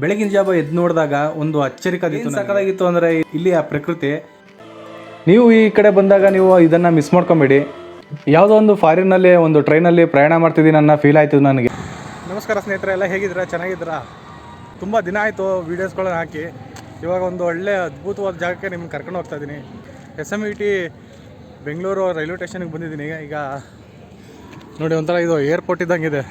ಬೆಳಗಿನ ಜಾವ ಎದ್ದು ನೋಡಿದಾಗ ಒಂದು ಅಚ್ಚರಿಕಾದಿತ್ತು ಸಕ್ಕದಾಗಿತ್ತು ಅಂದರೆ ಇಲ್ಲಿಯ ಪ್ರಕೃತಿ? ನೀವು ಈ ಕಡೆ ಬಂದಾಗ ನೀವು ಇದನ್ನು ಮಿಸ್ ಮಾಡ್ಕೊಂಬೇಡಿ. ಯಾವುದೋ ಒಂದು ಫಾರಿನಲ್ಲಿ ಒಂದು ಟ್ರೈನಲ್ಲಿ ಪ್ರಯಾಣ ಮಾಡ್ತಿದ್ದೀನಿ ಅನ್ನೋ ಫೀಲ್ ಆಯಿತು ನನಗೆ. ನಮಸ್ಕಾರ ಸ್ನೇಹಿತರೆ ಎಲ್ಲ ಹೇಗಿದ್ದೀರಾ? ಚೆನ್ನಾಗಿದ್ದೀರಾ? ತುಂಬ ದಿನ ಆಯಿತು ವೀಡಿಯೋಸ್ಗಳನ್ನ ಹಾಕಿ. ಇವಾಗ ಒಂದು ಒಳ್ಳೆ ಅದ್ಭುತವಾದ ಜಾಗಕ್ಕೆ ನಿಮ್ಗೆ ಕರ್ಕೊಂಡು ಹೋಗ್ತಾ ಇದ್ದೀನಿ S M E T Bengaluru railway ಸ್ಟೇಷನ್ಗೆ ಬಂದಿದ್ದೀನಿ. ಈಗ ಈಗ ನೋಡಿ ಒಂಥರ ಇದು ಏರ್ಪೋರ್ಟ್ ಇದ್ದಂಗಿದೆ.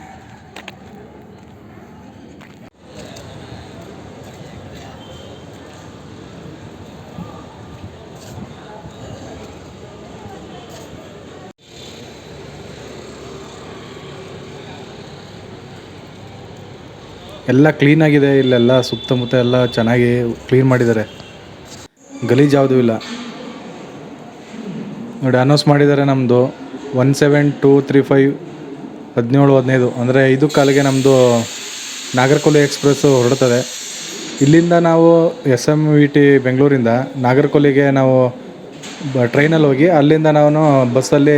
ಎಲ್ಲ ಕ್ಲೀನಾಗಿದೆ ಇಲ್ಲೆಲ್ಲ ಸುತ್ತಮುತ್ತ ಎಲ್ಲ ಚೆನ್ನಾಗಿ ಕ್ಲೀನ್ ಮಾಡಿದ್ದಾರೆ. ಗಲೀಜು ಯಾವುದೂ ಇಲ್ಲ. ನೋಡಿ ಅನೌನ್ಸ್ ಮಾಡಿದ್ದಾರೆ ನಮ್ಮದು one seven two three five ಹದಿನೇಳು, ಹದಿನೈದು. ಅಂದರೆ ಐದು ಕಾಲಿಗೆ ನಮ್ಮದು ನಾಗರಕೋಲೆ ಎಕ್ಸ್ಪ್ರೆಸ್ಸು ಹೊರಡ್ತದೆ. ಇಲ್ಲಿಂದ ನಾವು ಎಸ್ ಎಂ ವಿ ಟಿ ಬೆಂಗಳೂರಿಂದ ನಾಗರಕೋಲಿಗೆ ನಾವು ಟ್ರೈನಲ್ಲಿ ಹೋಗಿ ಅಲ್ಲಿಂದ ನಾವು ಬಸ್ಸಲ್ಲಿ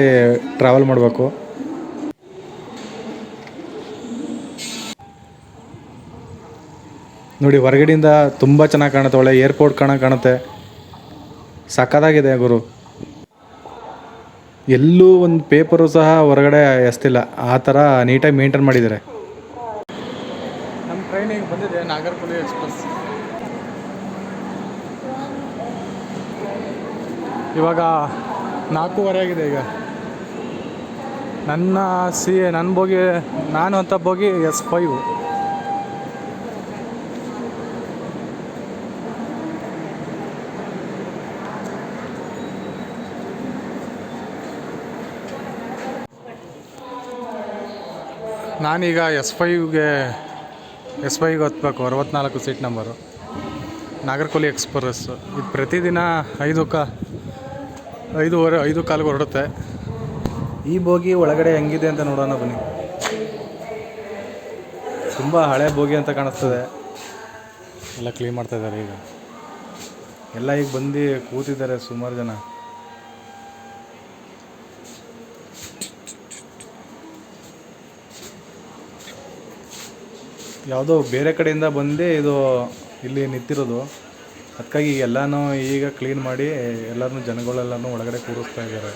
ಟ್ರಾವೆಲ್ ಮಾಡಬೇಕು. ನೋಡಿ, ಹೊರಗಡೆಯಿಂದ ತುಂಬ ಚೆನ್ನಾಗಿ ಕಾಣುತ್ತೆ, ಒಳ್ಳೆ ಏರ್ಪೋರ್ಟ್ ಕಾಣ ಕಾಣುತ್ತೆ. ಸಕ್ಕದಾಗಿದೆ ಗುರು. ಎಲ್ಲೂ ಒಂದು ಪೇಪರು ಸಹ ಹೊರಗಡೆ ಎಸ್ತಿಲ್ಲ. ಆ ಥರ ನೀಟಾಗಿ ಮೇಂಟೈನ್ ಮಾಡಿದ್ದಾರೆ. ನಮ್ಮ ಟ್ರೈನಿಗೆ ಬಂದಿದೆ ಎಕ್ಸ್ಪ್ರೆಸ್. ಇವಾಗ ನಾಲ್ಕೂವರೆ ಆಗಿದೆ ಈಗ. ನನ್ನ ಸಿ ನನ್ನ ಬೋಗಿ, ನಾನು ಅಂತ ಬೋಗಿ ಎಸ್ ಫೈವ್. ನಾನೀಗ ಎಸ್ ಫೈವ್ಗೆ ಎಸ್ ಫೈವ್ಗೆ ಹತ್ಬೇಕು, ಅರವತ್ನಾಲ್ಕು ಸೀಟ್ ನಂಬರು ನಾಗರ್ಕೋಲಿ ಎಕ್ಸ್ಪ್ರೆಸ್ಸು ಇದು ಪ್ರತಿದಿನ ಐದು ಕ, ಐದೂವರೆ, ಐದು ಕಾಲಿಗೆ ಹೊರಡುತ್ತೆ. ಈ ಬೋಗಿ ಒಳಗಡೆ ಹೆಂಗಿದೆ ಅಂತ ನೋಡೋಣ ಬನ್ನಿ. ತುಂಬ ಹಳೆ ಬೋಗಿ ಅಂತ ಕಾಣಿಸ್ತದೆ. ಎಲ್ಲ ಕ್ಲೀನ್ ಮಾಡ್ತಾ ಇದ್ದಾರೆ ಈಗ. ಎಲ್ಲ ಈಗ ಬಂದು ಕೂತಿದ್ದಾರೆ ಸುಮಾರು ಜನ. ಯಾವುದೋ ಬೇರೆ ಕಡೆಯಿಂದ ಬಂದೇ ಇದು ಇಲ್ಲಿ ನಿಂತಿರೋದು. ಅದಕ್ಕಾಗಿ ಎಲ್ಲನೂ ಈಗ ಕ್ಲೀನ್ ಮಾಡಿ ಎಲ್ಲರನ್ನೂ ಜನಗಳೆಲ್ಲನೂ ಒಳಗಡೆ ಕೂರಿಸ್ತಾ ಇದ್ದಾರೆ.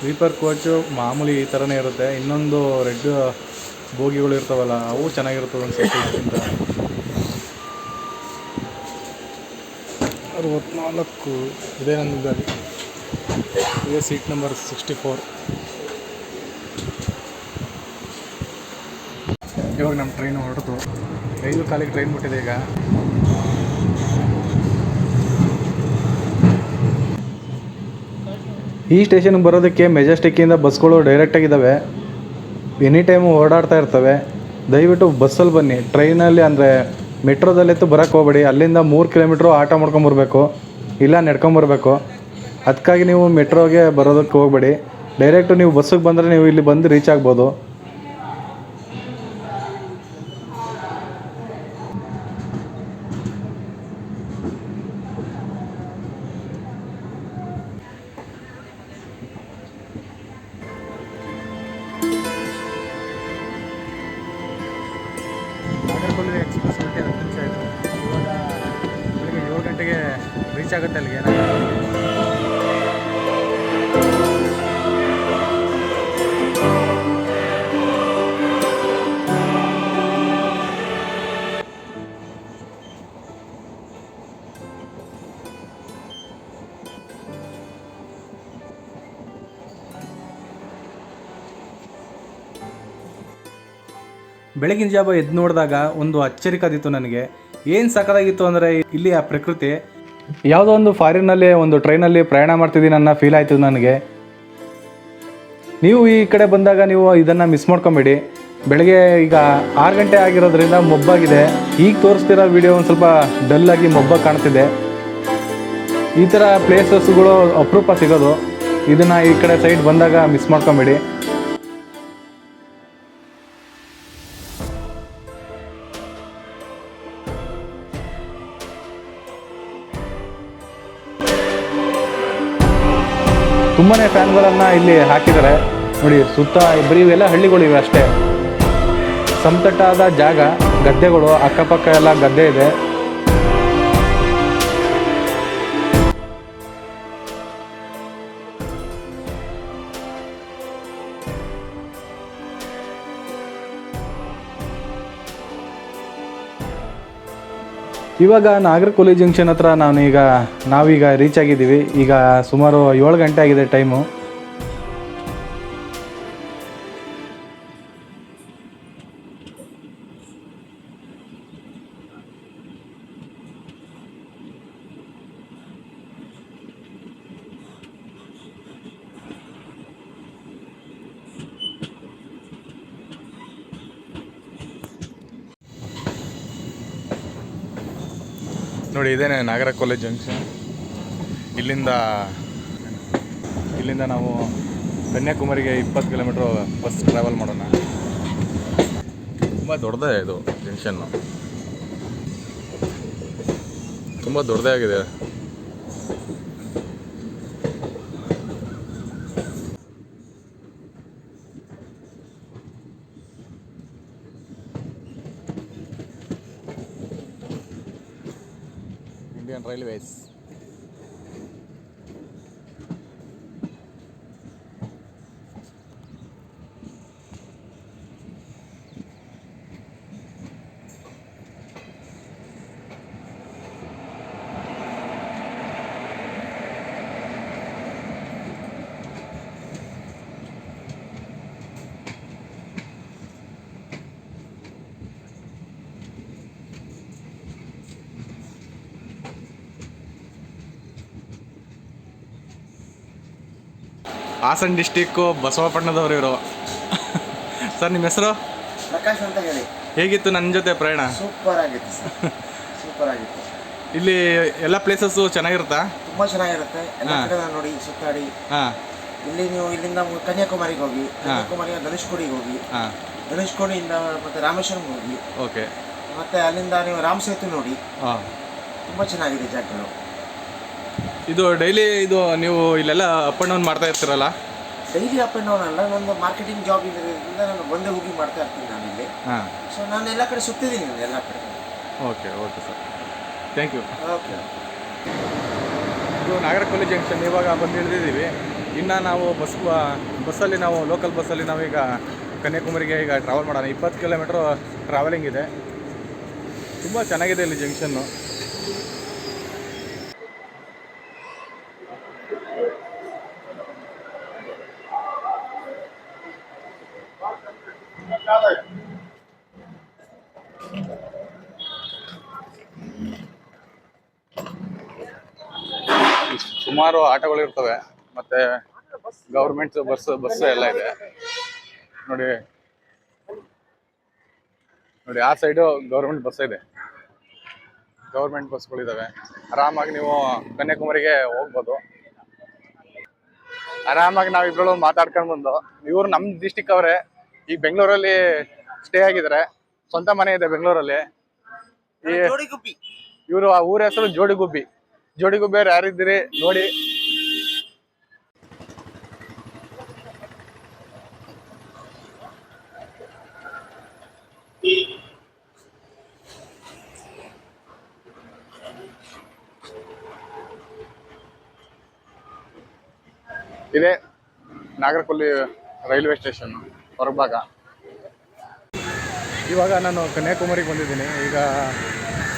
ಸ್ಲೀಪರ್ ಕೋಚು ಮಾಮೂಲಿ ಈ ಥರನೇ ಇರುತ್ತೆ. ಇನ್ನೊಂದು ರೆಡ್ ಬೋಗಿಗಳು ಇರ್ತಾವಲ್ಲ ಅವು ಚೆನ್ನಾಗಿರ್ತದೆ ಒಂದು ಇದಕ್ಕಿಂತ ಅರವತ್ನಾಲ್ಕು ಇದೇ ನನ್ನ ಗಾಡಿ ಇದೇ ಸೀಟ್ ನಂಬರ್ ಸಿಕ್ಸ್ಟಿ ಫೋರ್. ಇವಾಗ ನಮ್ಮ ಟ್ರೈನ್ ಹೊರಡ್ತು ಐದು ಕಾಲಿಗೆ ಟ್ರೈನ್ ಬಿಟ್ಟಿದೆ ಈಗ. ಈ ಸ್ಟೇಷನ್ಗೆ ಬರೋದಕ್ಕೆ ಮೆಜೆಸ್ಟಿಕ್ಕಿಂದ ಬಸ್ಗಳು ಡೈರೆಕ್ಟಾಗಿದ್ದಾವೆ ಎನಿ ಟೈಮು ಓಡಾಡ್ತಾ ಇರ್ತವೆ. ದಯವಿಟ್ಟು ಬಸ್ಸಲ್ಲಿ ಬನ್ನಿ. ಟ್ರೈನಲ್ಲಿ ಅಂದರೆ ಮೆಟ್ರೋದಲ್ಲಿತ್ತು ಬರೋಕ್ಕೆ ಹೋಗ್ಬೇಡಿ. ಅಲ್ಲಿಂದ ಮೂರು ಕಿಲೋಮೀಟ್ರು ಆಟೋ ಮಾಡ್ಕೊಂಬರ್ಬೇಕು. ಇಲ್ಲ ನಡ್ಕೊಂಬರ್ಬೇಕು. ಅದಕ್ಕಾಗಿ ನೀವು ಮೆಟ್ರೋಗೆ ಬರೋದಕ್ಕೆ ಹೋಗಬೇಡಿ. ಡೈರೆಕ್ಟು ನೀವು ಬಸ್ಸಿಗೆ ಬಂದರೆ ನೀವು ಇಲ್ಲಿ ಬಂದು ರೀಚ್ ಆಗ್ಬೋದು. ಎಕ್ಸ್ಪ್ರೆಸ್ ಇವಾಗ ಬೆಳಿಗ್ಗೆ ಏಳು ಗಂಟೆಗೆ ರೀಚ್ ಆಗುತ್ತೆ ಅಲ್ಲಿಗೆ. ಬೆಳಗಿನ ಜಾವ ಎದ್ದು ನೋಡಿದಾಗ ಒಂದು ಅಚ್ಚರಿಕಾದಿತ್ತು ನನಗೆ. ಏನು ಅಂದ್ರೆ ಅಂದರೆ ಆ ಪ್ರಕೃತಿ. ಯಾವುದೋ ಒಂದು ಫಾರಿನಲ್ಲಿ ಒಂದು ಟ್ರೈನಲ್ಲಿ ಪ್ರಯಾಣ ಮಾಡ್ತಿದ್ದೀನಿ ಅನ್ನೋ ಫೀಲ್ ಆಯಿತು ನನಗೆ. ನೀವು ಈ ಕಡೆ ಬಂದಾಗ ನೀವು ಇದನ್ನು ಮಿಸ್ ಮಾಡ್ಕೊಬೇಡಿ. ಬೆಳಗ್ಗೆ ಈಗ ಆರು ಗಂಟೆ ಆಗಿರೋದ್ರಿಂದ ಮೊಬ್ಬಾಗಿದೆ. ಈಗ ತೋರಿಸ್ತಿರೋ ವಿಡಿಯೋ ಒಂದು ಸ್ವಲ್ಪ ಡಲ್ಲಾಗಿ ಮೊಬ್ಬಾಗಿ ಕಾಣ್ತಿದೆ. ಈ ಥರ ಪ್ಲೇಸಸ್ಗಳು ಅಪರೂಪ ಸಿಗೋದು. ಇದನ್ನು ಈ ಕಡೆ ಸೈಡ್ ಬಂದಾಗ ಮಿಸ್ ಮಾಡ್ಕೊಬೇಡಿ. ತುಂಬ ಫ್ಯಾನ್ಗಳನ್ನು ಇಲ್ಲಿ ಹಾಕಿದ್ದಾರೆ. ನೋಡಿ, ಸುತ್ತ ಬರೀ ಇವೆಲ್ಲ ಹಳ್ಳಿಗಳಿವೆ ಅಷ್ಟೇ. ಸಮತಟ್ಟಾದ ಜಾಗ, ಗದ್ದೆಗಳು, ಅಕ್ಕಪಕ್ಕ ಎಲ್ಲ ಗದ್ದೆ ಇದೆ. ಇವಾಗ ನಾಗರಕೋಲಿ ಜಂಕ್ಷನ್ ಹತ್ರ ನಾನೀಗ ನಾವೀಗ ರೀಚ್ ಆಗಿದ್ದೀವಿ. ಈಗ ಸುಮಾರು ಏಳು ಗಂಟೆ ಆಗಿದೆ ಟೈಮು ನೋಡಿ, ಇದೇನೆ ನಾಗರ ಕಾಲೇಜ್ ಜಂಕ್ಷನ್ ಇಲ್ಲಿಂದ ಇಲ್ಲಿಂದ ನಾವು ಕನ್ಯಾಕುಮಾರಿಗೆ ಇಪ್ಪತ್ತು ಕಿಲೋಮೀಟ್ರ್ ಬಸ್ ಟ್ರಾವೆಲ್ ಮಾಡೋಣ. ತುಂಬ ದೊಡ್ಡದೇ ಇದು ಜಂಕ್ಷನ್ನು ತುಂಬ ದೊಡ್ಡದೇ ಆಗಿದೆ. റെയിൽവേസ് ಹಾಸನ್ ಡಿಸ್ಟಿಕ್ಕು ಬಸವಪಟ್ಟಣದವರು ಇವರು. ಸರ್ ನಿಮ್ಮ ಹೆಸರು? ಪ್ರಕಾಶ್ ಅಂತ ಹೇಳಿ. ಹೇಗಿತ್ತು ನನ್ನ ಜೊತೆ ಪ್ರಯಾಣ? ಸೂಪರ್ ಆಗಿತ್ತು ಸರ್ ಸೂಪರ್ ಆಗಿತ್ತು. ಇಲ್ಲಿ ಎಲ್ಲ ಪ್ಲೇಸಸ್ಸು ಚೆನ್ನಾಗಿರುತ್ತಾ? ತುಂಬಾ ಚೆನ್ನಾಗಿರುತ್ತೆ. ಎಲ್ಲ. ಕಡೆ ನೋಡಿ ಸುತ್ತಾಡಿ. ಹಾಂ. ಇಲ್ಲಿ ನೀವು ಇಲ್ಲಿಂದ ಕನ್ಯಾಕುಮಾರಿಗೆ ಹೋಗಿ ಕನ್ಯಾಕುಮಾರಿಯ ಧನುಷ್ಕೋಡಿಗೆ ಹೋಗಿ ಹಾಂ. ಧನುಷ್ಕೋಡಿಯಿಂದ ಮತ್ತೆ ರಾಮೇಶ್ವರಂ ಹೋಗಿ ಓಕೆ ಮತ್ತೆ ಅಲ್ಲಿಂದ ನೀವು ರಾಮ್ ಸೇತು ನೋಡಿ ಹಾಂ. ತುಂಬಾ ಚೆನ್ನಾಗಿದೆ ಜಾಗಗಳು ಇದು ಡೈಲಿ ಇದು ನೀವು ಇಲ್ಲೆಲ್ಲ ಅಪ್ ಆ್ಯಂಡ್ ಡೌನ್ ಮಾಡ್ತಾ ಇರ್ತೀರಲ್ಲ? ಡೈಲಿ ಅಪ್ ಆ್ಯಂಡ್ ಡೌನ್ ಅಲ್ಲ ನಂದು ಮಾರ್ಕೆಟಿಂಗ್ ಜಾಬ್ ಇದರಿಂದ ನಾನು ಬಂದೇ ಹೋಗಿ ಮಾಡ್ತಾ ಇರ್ತೀನಿ ನಾನು ಇಲ್ಲಿ ಹಾಂ. ಸೊ ನಾನು ಎಲ್ಲ ಕಡೆ ಸುತ್ತಿದ್ದೀನಿ ಎಲ್ಲ ಕಡೆ. Okay okay sir thank you okay ಇದು ನಾಗರಕೊಲ್ಲಿ ಜಂಕ್ಷನ್ ಇವಾಗ ಬಂದು ಇಳಿದಿದ್ದೀವಿ ಇನ್ನು ನಾವು ಬಸ್ ಬಸ್ಸಲ್ಲಿ ನಾವು ಲೋಕಲ್ ಬಸ್ಸಲ್ಲಿ ನಾವೀಗ ಕನ್ಯಾಕುಮಾರಿಗೆ ಈಗ ಟ್ರಾವೆಲ್ ಮಾಡೋಣ. ಇಪ್ಪತ್ತು ಕಿಲೋಮೀಟ್ರು ಟ್ರಾವೆಲಿಂಗ್ ಇದೆ. ತುಂಬ ಚೆನ್ನಾಗಿದೆ ಇಲ್ಲಿ ಜಂಕ್ಷನ್ನು ಸುಮಾರು ಆಟೋಗಳು ಇರ್ತವೆ ಮತ್ತೆ ಗೌರ್ಮೆಂಟ್ ಬಸ್ ಬಸ್ ಎಲ್ಲ ಇದೆ. ನೋಡಿ ನೋಡಿ, ಆ ಸೈಡು ಗೌರ್ಮೆಂಟ್ ಬಸ್ ಇದೆ. ಗೌರ್ಮೆಂಟ್ ಬಸ್ಗಳಿದ್ದಾವೆ ಆರಾಮಾಗಿ ನೀವು ಕನ್ಯಾಕುಮಾರಿಗೆ ಹೋಗ್ಬೋದು. ಆರಾಮಾಗಿ ನಾವು ಇಬ್ರು ಮಾತಾಡ್ಕೊಂಡು ಬಂದು, ಇವ್ರು ನಮ್ಮ ಡಿಸ್ಟಿಕ್ ಅವರೇ ಈ ಬೆಂಗಳೂರಲ್ಲಿ ಸ್ಟೇ ಆಗಿದ್ದಾರೆ. ಸ್ವಂತ ಮನೆ ಇದೆ ಬೆಂಗಳೂರಲ್ಲಿ. ಈ ಜೋಡಿಗುಬ್ಬಿ ಇವರು ಆ ಊರ ಹೆಸರು ಜೋಡಿಗುಬ್ಬಿ ಜೋಡಿಗುಬ್ಬಿಯವ್ರು ಯಾರಿದ್ದೀರಿ ನೋಡಿ. ಇದೆ ನಾಗರಕೊಲ್ಲಿ ರೈಲ್ವೆ ಸ್ಟೇಷನ್. ಹೊರಭಾಗ. ಇವಾಗ ನಾನು ಕನ್ಯಾಕುಮಾರಿಗೆ ಬಂದಿದ್ದೀನಿ. ಈಗ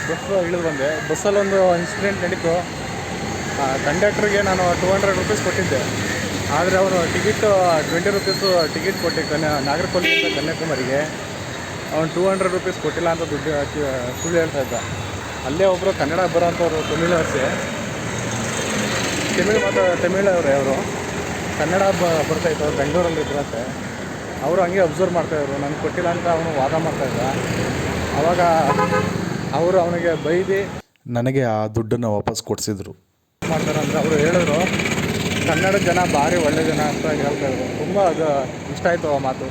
ಬಸ್ ಇಳಿದು ಬಂದೆ. ಬಸ್ಸಲ್ಲೊಂದು ಇನ್ಸಿಡೆಂಟ್ ನಡೀತು. ಕಂಡಕ್ಟ್ರಿಗೆ ನಾನು ಟೂ ಹಂಡ್ರೆಡ್ ರುಪೀಸ್ ಕೊಟ್ಟಿದ್ದೆ. ಆದರೆ ಅವರು ಟಿಕೆಟ್ ಟ್ವೆಂಟಿ ರುಪೀಸು ಟಿಕೆಟ್ ಕೊಟ್ಟು ಕನ್ಯಾ ನಾಗರಕೊಲ್ಲಿಯಿಂದ ಕನ್ಯಾಕುಮಾರಿಗೆ. ಅವನು ಟೂ ಹಂಡ್ರೆಡ್ ರುಪೀಸ್ ಕೊಟ್ಟಿಲ್ಲ ಅಂತ ದುಡ್ಡು ಸುಳ್ಳು ಹೇಳ್ತಾ ಇದ್ದ. ಅಲ್ಲೇ ಒಬ್ಬರು ಕನ್ನಡ ಬರೋಂಥವ್ರು ತಮಿಳರ್ಸೆ ತಮಿಳು ಮಾತ್ರ ತಮಿಳವ್ರೆ ಅವರು. ಕನ್ನಡ ಬ ಬರ್ತಾಯಿತ್ತು ಅವ್ರು ಬೆಂಗಳೂರಲ್ಲಿ ಇದ್ರಂತೆ ಅವರು ಹಂಗೆ ಅಬ್ಸರ್ವ್ ಮಾಡ್ತಾಯಿದ್ರು ನನಗೆ ಕೊಟ್ಟಿಲ್ಲ ಅಂತ ಅವನು ವಾದ ಮಾಡ್ತಾಯಿದ್ದ ಆವಾಗ ಅವರು ಅವನಿಗೆ ಬೈದು ನನಗೆ ಆ ದುಡ್ಡನ್ನು ವಾಪಸ್ ಕೊಡಿಸಿದ್ರು. ಮಾಡ್ತಾರೆ ಅಂದರೆ ಅವರು ಹೇಳಿದ್ರು ಕನ್ನಡ ಜನ ಭಾರಿ ಒಳ್ಳೆ ಜನ ಅಂತ ಹೇಳ್ತಾಯಿದ್ರು ತುಂಬ ಅದು ಇಷ್ಟ ಆಯಿತು ಆ ಮಾತು.